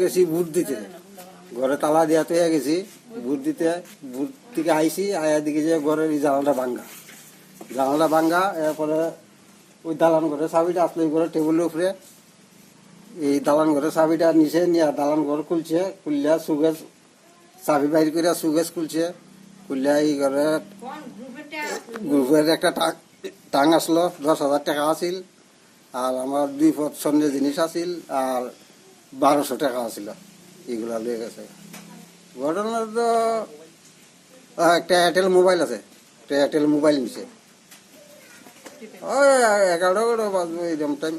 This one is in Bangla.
গেছি ভোট দিতে। ঘরে তালা দিয়া তো গেছি, ভোট দিতে, ভোট থেকে আইসি আয়া দিকে যে ঘরের জানালাটা ভাঙ্গা। জানালাটা ভাঙ্গা এরপরে ওই দালান ঘরে চাবিটা আসলে ঘরে টেবিলের উপরে। এই দালান ঘরে চাবিটা নিচে নিয়ে দালান ঘর খুলছে খুললে সুগেজ চাবি বাইর করে সুগেজ খুলছে। খুললে এই ঘরে গ্রুপের একটা টাং আসলো, দশ হাজার টাকা আছিল। আর আমার দুই পথ সন্ধ্যে জিনিস আছিল, আর বারোশো টাকা আছিল। এগুলা লয়ে গেছে। ঘটনা তো একটা এয়ারটেল মোবাইল আছে। একটা এয়ারটেল মোবাইল নিছে। ওই এগারো বাজবে এরকম টাইম